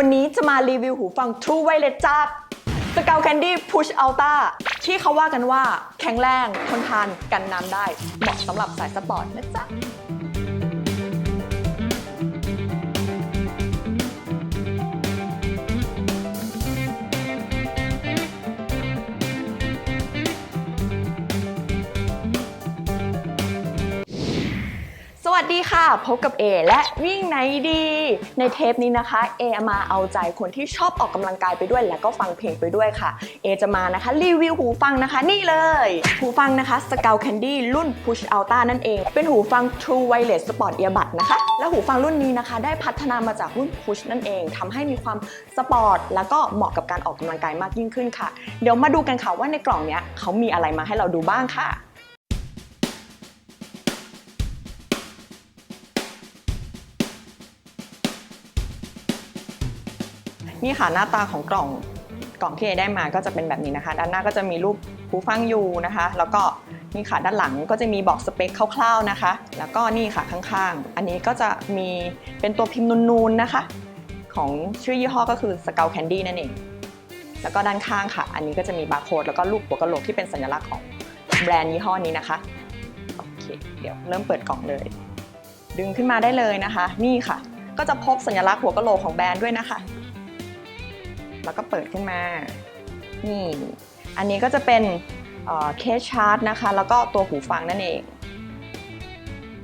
วันนี้จะมารีวิวหูฟัง True Wireless จาก s c o u Candy Push Ultra ที่เขาว่ากันว่าแข็งแรงทนทานกันน้ำได้ เหมาะสำหรับสายสปอร์ตนะจ๊ะ ค่ะ พบกับเอและวิ่งไหนดี ในเทปนี้นะคะ เอมาเอาใจคนที่ชอบออกกำลังกายไปด้วย และก็ฟังเพลงไปด้วยค่ะ เอจะมานะคะรีวิวหูฟังนะคะนี่เลย หูฟังนะคะ s c o u Candy รุ่น Push Ultra นั่นเอง เป็นหูฟัง True Wireless Sport Earbud นะคะ และหูฟังรุ่นนี้นะคะ ได้พัฒนามาจากรุ่น Push นั่นเองทำให้มีความสปอร์ตแล้วก็เหมาะกับการออกกำลังกายมากยิ่งขึ้นค่ะ เดี๋ยวมาดูกันค่ะว่าในกล่องเนี้ยเขามีอะไรมาให้เราดูบ้างค่ะ นี่ค่ะหน้าตาของกล่องกล่องที่เอได้มาก็จะเป็นแบบนี้นะคะ ด้านหน้าก็จะมีรูปหูฟังอยู่นะคะ แล้วก็นี่ค่ะด้านหลังก็จะมีบอกสเปคคร่าวๆนะคะ แล้วก็นี่ค่ะข้างๆ อันนี้ก็จะมีเป็นตัวพิมพ์นูนๆนะคะ ของชื่อยี่ห้อก็คือ s c o u Candy นั่นเอง แล้วก็ด้านข้างค่ะ อันนี้ก็จะมีบาร์โค้ดแล้วก็รูปหัวกะโหลกที่เป็นสัญลักษณ์ของแบรนด์ยี่ห้อนี้นะคะโอเคเดี๋ยวเริ่มเปิดกล่องเลย ดึงขึ้นมาได้เลยนะคะ นี่ค่ะ ก็จะพบสัญลักษณ์หัวกะโหลกของแบรนด์ด้วยนะคะ แล้วก็เปิดขึ้นมา นี่ อันนี้ก็จะเป็นเคสชาร์จนะคะ แล้วก็ตัวหูฟังนั่นเอง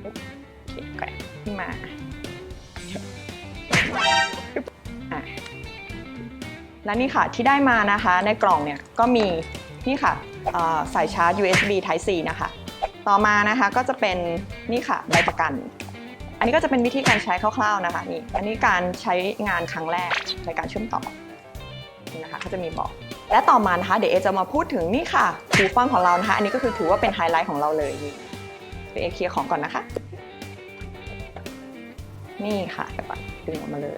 โอเคแกะขึ้นมาและนี่ค่ะที่ได้มานะคะในกล่องเนี่ยก็มีนี่ค่ะสายชาร์จ USB Type C นะคะ ต่อมานะคะก็จะเป็นนี่ค่ะใบประกัน อันนี้ก็จะเป็นวิธีการใช้คร่าวๆนะคะนี่อันนี้การใช้งานครั้งแรกในการเชื่อมต่อ นะคะเขาจะมีบอก และต่อมานะคะเดี๋ยวเอจะมาพูดถึงนี่ค่ะหูฟังของเรานะคะอันนี้ก็คือถือว่าเป็นไฮไลท์ของเราเลยนี่เดี๋ยวเอเคลียร์ของก่อนนะคะ นี่ค่ะเดี๋ยวดึงออกมาเลย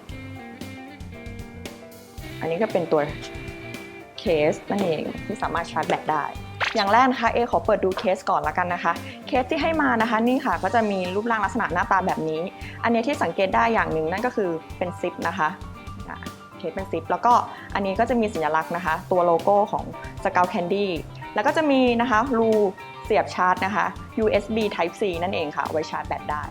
อันนี้ก็เป็นตัวเคสนั่นเองที่สามารถชาร์จแบตได้อย่างแรกนะคะเอขอเปิดดูเคสก่อนละกันนะคะ เคสที่ให้มานะคะนี่ค่ะก็จะมีรูปร่างลักษณะหน้าตาแบบนี้ อันนี้ที่สังเกตได้อย่างหนึ่งนั่นก็คือเป็นซิปนะคะ สเป็นซิปแล้วก็อันนี้ก็จะมีสัญลักษณ์นะคะ ตัวโลโก้ของ s c o u Candy แล้วก็จะมีนะคะรูเสียบชาร์จนะคะ USB Type C นั่นเองค่ะเอาไว้ชาร์จแบตได้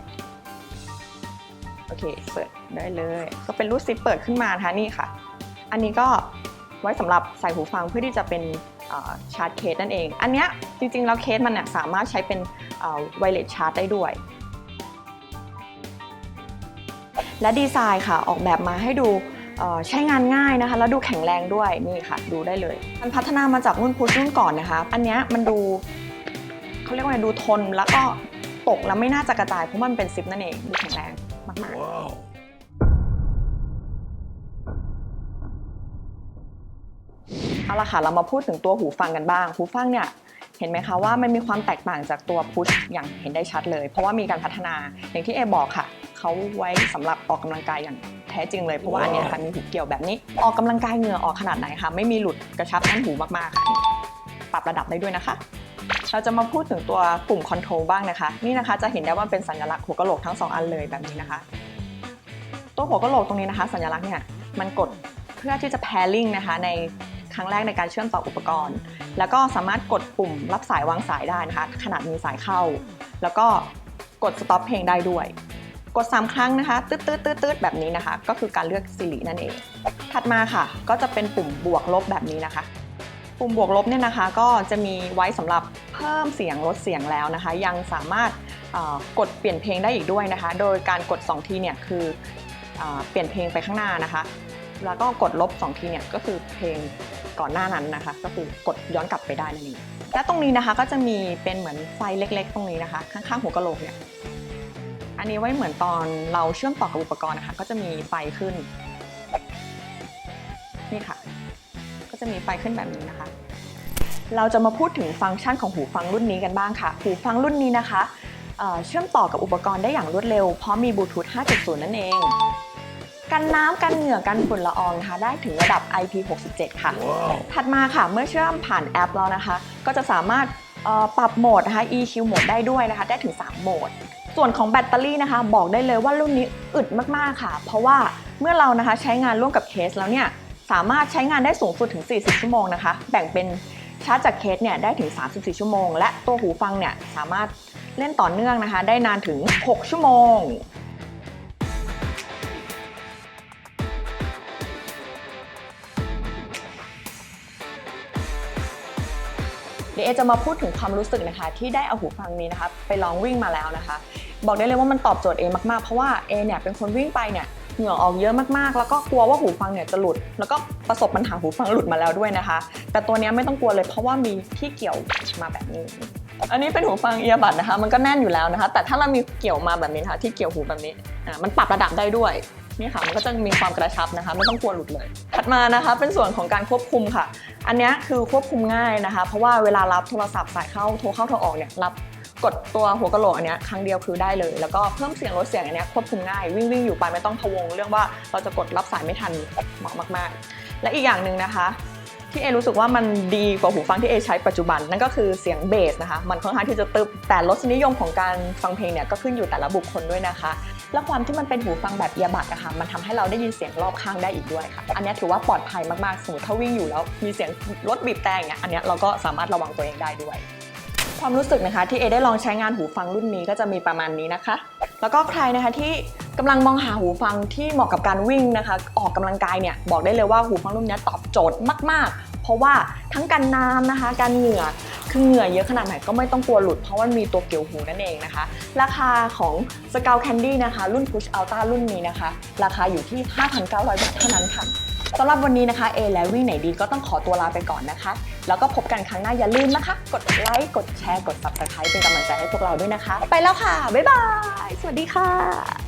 โอเค เปิดได้เลย ก็เป็นรูดซิปเปิดขึ้นมานะคะนี่ค่ะ อันนี้ก็ไว้สำหรับใส่หูฟังเพื่อที่จะเป็นชาร์จเคสนั่นเอง อันนี้จริงๆ แล้วเคสมันเนี่ยสามารถใช้เป็นไวเลสชาร์จได้ด้วย และดีไซน์ค่ะออกแบบมาให้ดู ใช้งานง่ายนะคะ แล้วดูแข็งแรงด้วยนี่ค่ะ ดูได้เลย มันพัฒนามาจากรุ่นพุชรุ่นก่อนนะคะ อันเนี้ยมันดูเขาเรียกว่าไงดูทนแล้วก็ตกแล้วไม่น่าจะกระจายเพราะมันเป็นซิปนั่นเองดูแข็งแรงมากๆ Wow. เอาละค่ะ เรามาพูดถึงตัวหูฟังกันบ้าง หูฟังเนี่ยเห็นไหมคะว่ามันมีความแตกต่างจากตัวพุชอย่างเห็นได้ชัดเลย เพราะว่ามีการพัฒนาอย่างที่เอบอกค่ะ เขาไว้สำหรับออกกำลังกายอย่าง แท้จริงเลยเพราะว่าอันเนี้ยค่ะมีหูเกี่ยวแบบนี้ ออกกำลังกายเหงื่อออกขนาดไหนคะไม่มีหลุดกระชับแน่นหูมากๆค่ะปรับระดับได้ด้วยนะคะเราจะมาพูดถึงตัวปุ่มคอนโทรลบ้างนะคะ นี่นะคะจะเห็นได้ว่าเป็นสัญลักษณ์หัวกะโหลกทั้งสองอันเลยแบบนี้นะคะ ตัวหัวกะโหลกตรงนี้นะคะ สัญลักษณ์เนี่ยมันกดเพื่อที่จะ pairing นะคะ ในครั้งแรกในการเชื่อมต่ออุปกรณ์ แล้วก็สามารถกดปุ่มรับสายวางสายได้นะคะ ขนาดมีสายเข้า แล้วก็กด stop เพลงได้ด้วย กด 3 ครั้งนะคะ ตืดตืดตืดตืดแบบนี้นะคะ ก็คือการเลือกสิรินั่นเอง ถัดมาค่ะ ก็จะเป็นปุ่มบวกลบแบบนี้นะคะ ปุ่มบวกลบเนี่ยนะคะ ก็จะมีไว้สำหรับเพิ่มเสียงลดเสียงแล้วนะคะ ยังสามารถกดเปลี่ยนเพลงได้อีกด้วยนะคะ โดยการกด 2 ทีเนี่ยคือเอ่อเปลี่ยนเพลงไปข้างหน้านะคะ แล้วก็กดลบ 2 ทีเนี่ยก็คือเพลงก่อนหน้านั้นนะคะ ก็คือกดย้อนกลับไปได้นั่นเองและตรงนี้นะคะก็จะมีเป็นเหมือนไฟเล็กๆ ตรงนี้นะคะ ข้างๆหัวกะโหลกเนี่ย อันนี้ไว้เหมือนตอนเราเชื่อมต่อกับอุปกรณ์นะคะ ก็จะมีไฟขึ้น นี่ค่ะ ก็จะมีไฟขึ้นแบบนี้นะคะ เราจะมาพูดถึงฟังก์ชันของหูฟังรุ่นนี้กันบ้างค่ะ หูฟังรุ่นนี้นะคะเอ่อเชื่อมต่อกับอุปกรณ์ได้อย่างรวดเร็ว เพราะมีบลูทูธ 5.0 นั่นเอง กันน้ำกันเหงื่อกันฝุ่นละอองนะคะได้ถึงระดับ IP67 ค่ะ Wow. ถัดมาค่ะเมื่อเชื่อมผ่านแอปแล้วนะคะ ก็จะสามารถเอ่อปรับโหมดนะคะ EQ โหมดได้ด้วยนะคะ ได้ถึง 3 โหมด ส่วนของแบตเตอรี่นะคะ บอกได้เลยว่ารุ่นนี้อึดมากๆค่ะ เพราะว่าเมื่อเรานะคะใช้งานร่วมกับเคสแล้วเนี่ยสามารถใช้งานได้สูงสุดถึง 40 ชั่วโมงนะคะ แบ่งเป็นชาร์จจากเคสเนี่ยได้ถึง 34 ชั่วโมง และตัวหูฟังเนี่ยสามารถเล่นต่อเนื่องนะคะ ได้นานถึง 6 ชั่วโมงเดี๋ยวเอจะมาพูดถึงความรู้สึกนะคะ ที่ได้เอาหูฟังนี้นะคะ ไปลองวิ่งมาแล้วนะคะ บอกได้เลยว่ามันตอบโจทย์เอมากๆ เพราะว่าเอเนี่ยเป็นคนวิ่งไปเนี่ยเหงื่อออกเยอะมากๆ แล้วก็กลัวว่าหูฟังเนี่ยจะหลุด แล้วก็ประสบปัญหาหูฟังหลุดมาแล้วด้วยนะคะ แต่ตัวนี้ไม่ต้องกลัวเลยเพราะว่ามีที่เกี่ยวมาแบบนี้ อันนี้เป็นหูฟังเอียบัดนะคะ มันก็แน่นอยู่แล้วนะคะ แต่ถ้าเรามีเกี่ยวมาแบบนี้นะคะที่เกี่ยวหูแบบนี้อ่ามันปรับระดับได้ด้วยนี่ค่ะมันก็จะมีความกระชับนะคะ ไม่ต้องกลัวหลุดเลย ถัดมานะคะ เป็นส่วนของการควบคุมค่ะ อันนี้คือควบคุมง่ายนะคะ เพราะว่าเวลารับโทรศัพท์สายเข้าโทรเข้าโทรออกเนี่ยรับ กดตัวหัวกะโหลกอันเนี้ยครั้งเดียวคือได้เลย แล้วก็เพิ่มเสียงลดเสียงอันเนี้ยควบคุมง่ายวิ่งวิ่งอยู่ไปไม่ต้องพะวง เรื่องว่าเราจะกดรับสายไม่ทันเหมาะมาก ๆ และอีกอย่างหนึ่งนะคะที่เอรู้สึกว่ามันดีกว่าหูฟังที่เอใช้ปัจจุบันนั่นก็คือเสียงเบสนะคะมันค่อนข้างที่จะตึบแต่รสนิยมของการฟังเพลงเนี่ยก็ขึ้นอยู่แต่ละบุคคลด้วยนะคะ และความที่มันเป็นหูฟังแบบเอียบัดอะคะมันทำให้เราได้ยินเสียงรอบข้างได้อีกด้วยค่ะ อันนี้ถือว่าปลอดภัยมากๆสมมติถ้าวิ่งอยู่แล้วมีเสียงรถบีบแต่งเงี้ยอันนี้เราก็สามารถระวังตัวเองได้ด้วย ความรู้สึกนะคะ ที่เอได้ลองใช้งานหูฟังรุ่นนี้ก็จะมีประมาณนี้นะคะ แล้วก็ใครนะคะที่กำลังมองหาหูฟังที่เหมาะกับการวิ่งนะคะ ออกกำลังกายเนี่ยบอกได้เลยว่าหูฟังรุ่นนี้ตอบโจทย์มาก ๆ เพราะว่าทั้งกันน้ำนะคะการเหงื่อคือเหงื่อเยอะขนาดไหนก็ไม่ต้องกลัวหลุดเพราะว่ามีตัวเกี่ยวหูนั่นเองนะคะ ราคาของ s c o u t Candy นะคะ รุ่น Push Ultra รุ่นนี้นะคะ ราคาอยู่ที่ 5,900 บาทเท่านั้นค่ะ สำหรับวันนี้นะคะเอและวิ่งไหนดีก็ต้องขอตัวลาไปก่อนนะคะ แล้วก็พบกันครั้งหน้าอย่าลืมนะคะ กดไลค์กดแชร์กด Subscribe เป็นกำลังใจให้พวกเราด้วยนะคะ ไปแล้วค่ะ บ๊ายบาย สวัสดีค่ะ